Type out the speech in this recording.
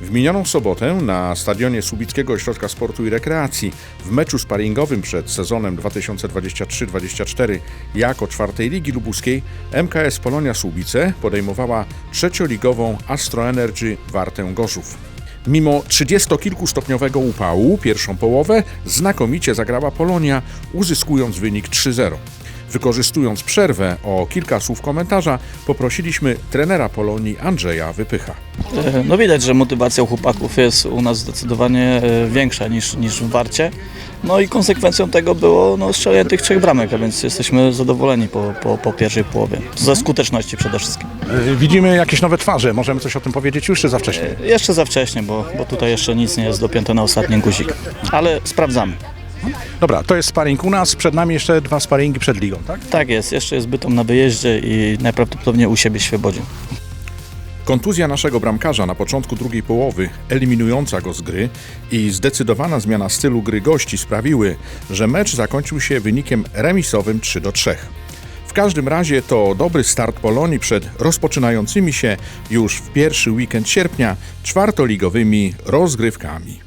W minioną sobotę na stadionie Słubickiego Ośrodka Sportu i Rekreacji w meczu sparingowym przed sezonem 2023-2024 jako czwartej ligi lubuskiej MKS Polonia Słubice podejmowała trzecioligową Astro Energy Wartę Gorzów. Mimo trzydziestokilkustopniowego upału pierwszą połowę znakomicie zagrała Polonia, uzyskując wynik 3-0. Wykorzystując przerwę o kilka słów komentarza, poprosiliśmy trenera Polonii Andrzeja Wypycha. E, No widać, że motywacja u chłopaków jest u nas zdecydowanie e, większa niż, niż w Warcie. No i konsekwencją tego było no, strzelenie tych trzech bramek, a więc jesteśmy zadowoleni po, po, po pierwszej połowie. Ze skuteczności przede wszystkim. Y, Widzimy jakieś nowe twarze. Możemy coś o tym powiedzieć już, czy za wcześnie? Jeszcze za wcześnie, bo, bo tutaj jeszcze nic nie jest dopięte na ostatni guzik. Ale sprawdzamy. Dobra, to jest sparring u nas. Przed nami jeszcze dwa sparingi przed ligą, tak? Tak jest, jeszcze jest Bytom na wyjeździe i najprawdopodobniej u siebie w Świebodzie. Kontuzja naszego bramkarza na początku drugiej połowy, eliminująca go z gry i zdecydowana zmiana stylu gry gości sprawiły, że mecz zakończył się wynikiem remisowym 3 do 3. W każdym razie to dobry start Polonii przed rozpoczynającymi się już w pierwszy weekend sierpnia czwartoligowymi rozgrywkami.